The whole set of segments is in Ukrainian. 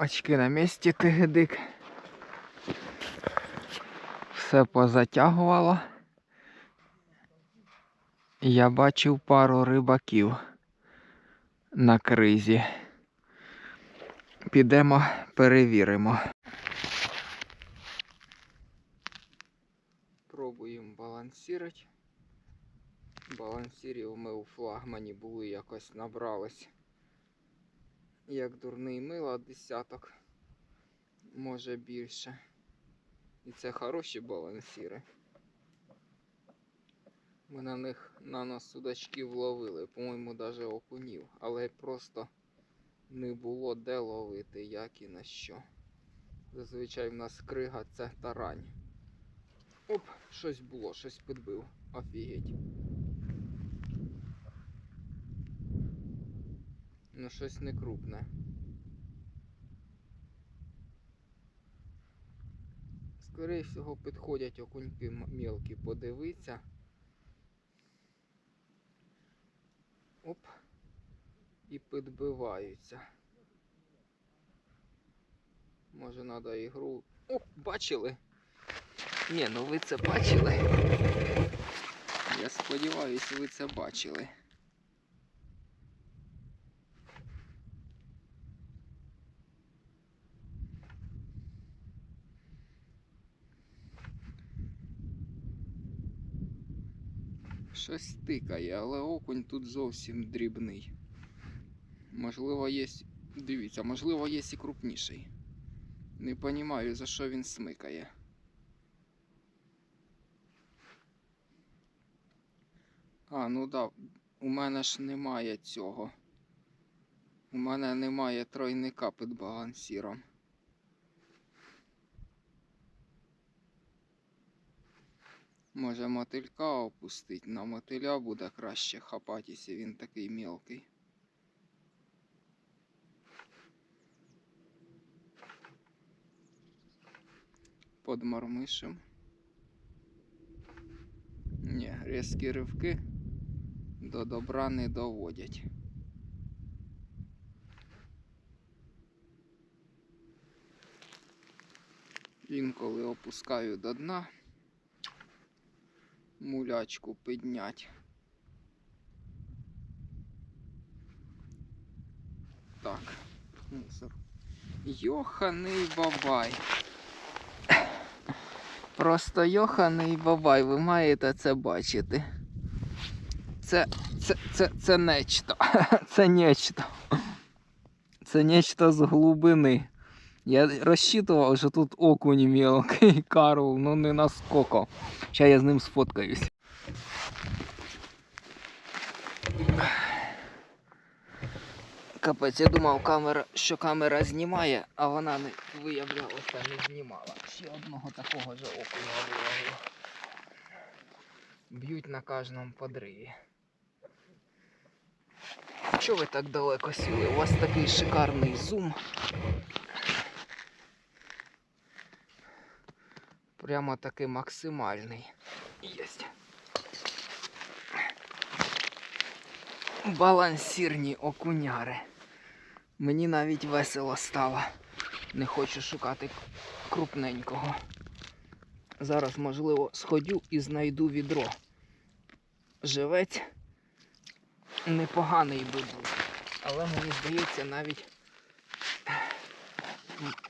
Очки на місці тигдик. Все позатягувало. Я бачив пару рибаків на кризі. Підемо перевіримо. Пробуємо балансірити. Балансірів ми у флагмані були якось набрались. Як дурний мила десяток, може більше. І це хороші балансіри. Ми на них на нас судачків ловили, по-моєму, навіть окунів, але просто не було де ловити, як і на що. Зазвичай в нас крига це тарань. Оп, щось було, щось підбив. Офігеть. Ну щось не крупне. Скоріше всього підходять окуньки мілкі, подивиться. Оп. І підбиваються. Може треба ігру. О, бачили? Ні, ну ви це бачили. Я сподіваюся, ви це бачили. Щось тикає, але окунь тут зовсім дрібний. Можливо, є. Дивіться, можливо, є і крупніший. Не розумію, за що він смикає. А, ну да, у мене ж немає цього. У мене немає тройника під балансіром. Може мотилька опустить, на мотиля буде краще хапатися, він такий мілкий. Подмормишем. Ні, різкі ривки до добра не доводять. Інколи опускаю до дна мулячку піднять. Так, мусор. Йоханий бабай. Просто йоханий бабай, ви маєте це бачити. Це, це, це, це нечто. Це нечто. Це нечто з глибини. Я розчитував, що тут окунь мілкий, Карл, ну не наскоко. Зараз я з ним сфоткаюсь. Капець, я думав, камера, що камера знімає, а вона не виявлялося, не знімала. Ще одного такого ж окуня виловив. Б'ють на кожному подриві. Чого ви так далеко сіли? У вас такий шикарний зум. Прямо таки максимальний. Єсть. Балансірні окуняри. Мені навіть весело стало. Не хочу шукати крупненького. Зараз, можливо, сходю і знайду відро. Живець непоганий був. Але мені здається навіть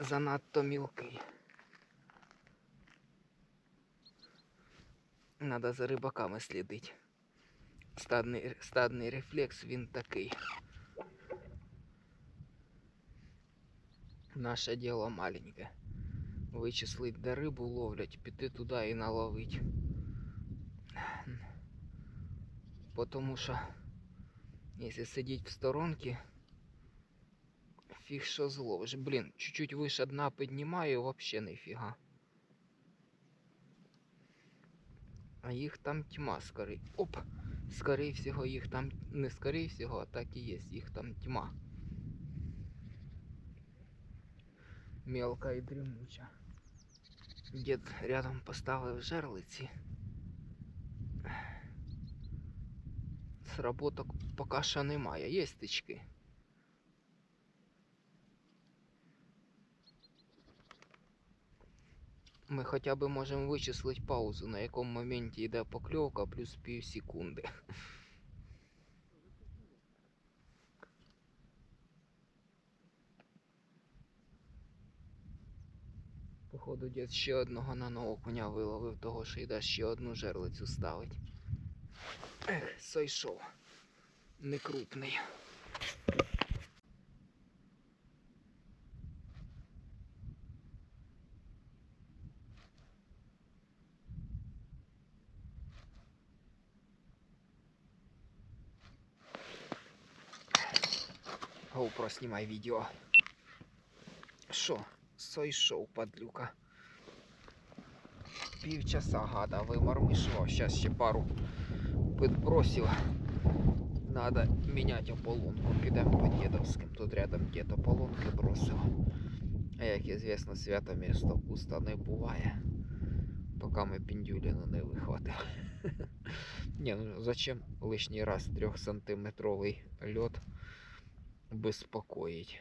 занадто мілкий. Надо за рибаками слідити. Стадний, стадний рефлекс він такий. Наше діло маленьке. Вичислить, де рибу ловлять, піти туди і наловить. Потому що, якщо сидіть в сторонці, фіг що зловиш. Блін, чуть-чуть вище дна піднімаю, вообще ніфіга. А їх там тьма скорей. Оп! Скорей всього їх там не скорей всього, а так і є, їх там тьма. Мелка і дрімуча. Дід рядом поставив жерлиці. Сработок поки що немає, є стички. Ми хоча б можемо вичислити паузу, на якому моменті йде покльовка плюс пів секунди. Походу, дід ще одного на нового коня виловив, того що йде ще одну жерлицю ставить. Ех, сойшов. Не GoPro, знімай відео. Що? Сойшов, падлюка. Півчаса гада вимармишував. Сейчас ще пару підбросив. Надо міняти ополонку. Підемо по дедовським. Тут рядом дед ополонки бросив. А як известно, свято місто пусто не буває. Поки ми піндюліну не вихватили. Ні, ну зачем лишній раз трьохсантиметровий льот безпокоїть?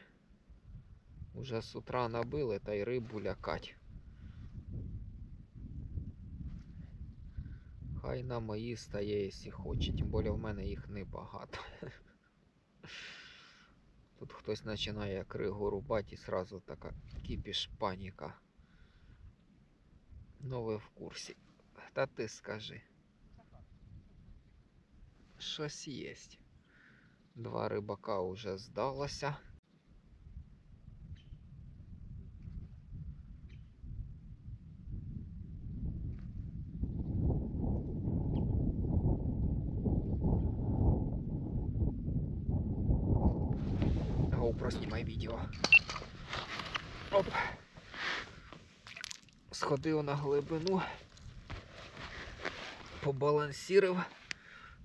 Уже з утра набили та й рибу лякать. Хай на мої стає, якщо хоче, тим більше в мене їх небагато. Тут хтось починає кригу рубати і сразу така кипіш паніка. Ну ви в курсі. Та ти скажи. Щось є. Два рибака уже здалося. GoPro, знімай відео. Оп. Сходив на глибину, побалансірив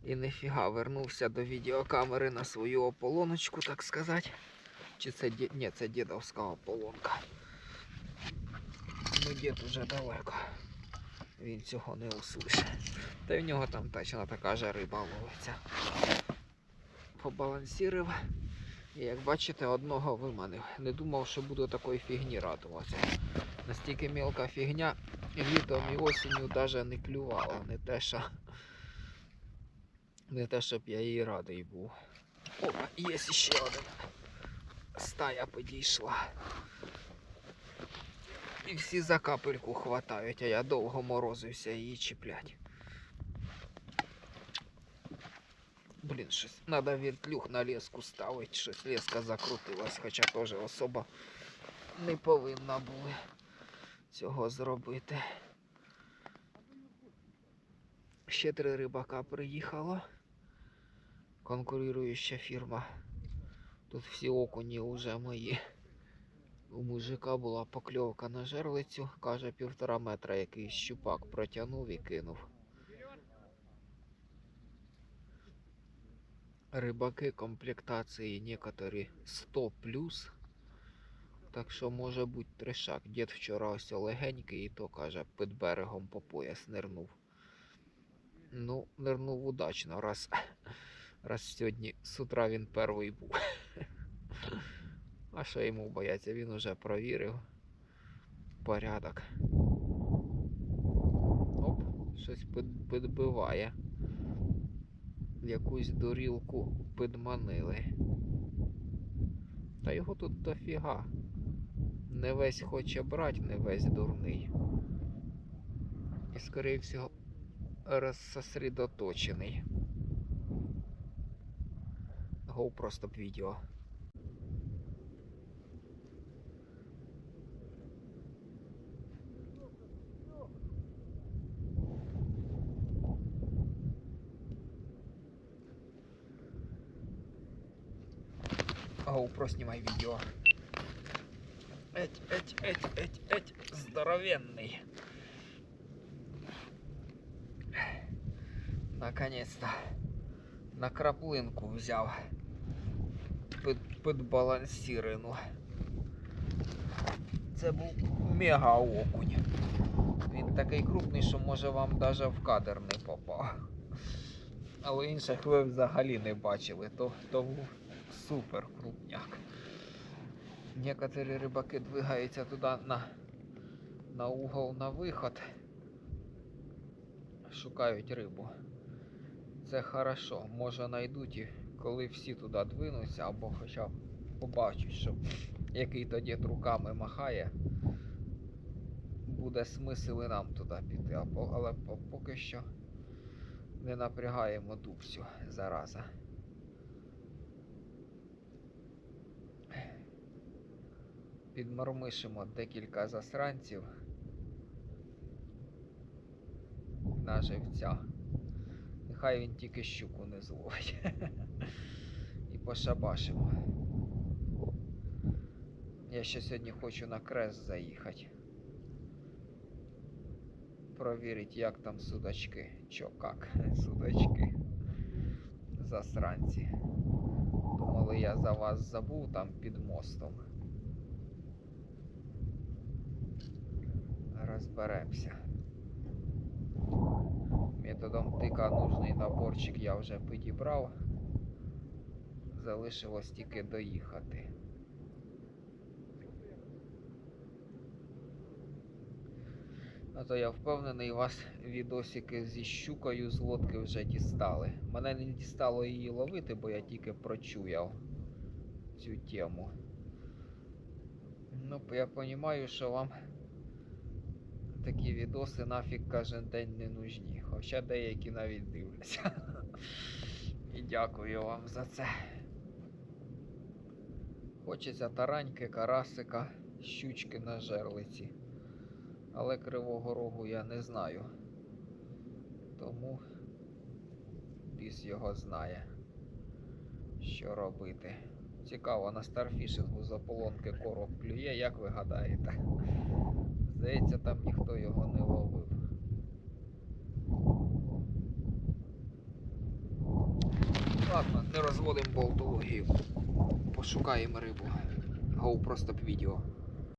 і нифіга вернувся до відеокамери на свою ополоночку, так сказати. Чи це ді... Ні, це дідовська ополонка. Ну дід уже далеко. Він цього не услише. Та й в нього там точно така же риба ловиться. Побалансірив. І як бачите, одного виманив. Не думав, що буду такої фігні радуватися. Настільки мілка фігня літом і осінню навіть не клювала. Не те, що. Не те, щоб я їй радий був. Опа, є ще один. Стая підійшла. І всі за капельку хватають, а я довго морозився її чіплять. Блін, щось треба віртлюх на леску ставити, щось леска закрутилась, хоча теж особа не повинна були цього зробити. Ще три рибака приїхало. Конкуруюча фірма. Тут всі окуні вже мої. У мужика була покльовка на жерлицю, каже півтора метра якийсь щупак протягнув і кинув. Рибаки комплектації некоторі 100 плюс. Так що може бути трешак. Дід вчора ось легенький і то каже, під берегом по пояс нирнув. Ну, нирнув удачно, раз, раз сьогодні з утра він перший був. А що йому бояться? Він уже провірив. Порядок. Оп, щось підбиває. Якусь дорілку підманили. Та його тут дофіга. Не весь хоче брати, не весь дурний. І, скоріше всього, розсосредоточений. Просто б відео. GoPro снимай видео. Эть, эть, эть, эть, эть, здоровенный. Наконец-то на краплинку взяв. Під, підбалансірину. Це був мега окунь. Він такий крупний, що може вам навіть в кадр не попав. Але інших ви взагалі не бачили, то, то був супер крупняк. Некоторі рибаки двигаються туди на на угол на виход. Шукають рибу. Це хорошо. Може знайдуть і коли всі туди двинуться, або хоча б побачать, що який то дід руками махає, буде смисл і нам туди піти. Але поки що не напрягаємо дубцю зараза. Підмормишимо декілька засранців на Нехай він тільки щуку не зловить. І пошабашимо. Я ще сьогодні хочу на крест заїхати. Провірити, як там судачки. Чо как? Судачки. Засранці. Думали, я за вас забув там під мостом. Розберемося. Методом тика нужний наборчик я вже підібрав. Залишилось тільки доїхати. А то я впевнений, вас відосики зі щукою з лодки вже дістали. Мене не дістало її ловити, бо я тільки прочуяв цю тему. Ну, я розумію, що вам такі відоси нафіг кожен день не нужні. Хоча деякі навіть дивляться. І дякую вам за це. Хочеться тараньки, карасика, щучки на жерлиці. Але кривого рогу я не знаю. Тому біс його знає, що робити. Цікаво, на старфішингу з ополонки короб клює, як ви гадаєте? Здається, там ніхто його не ловив. Ладно, не розводимо болтологію. Пошукаємо рибу. Гоу просто б відео.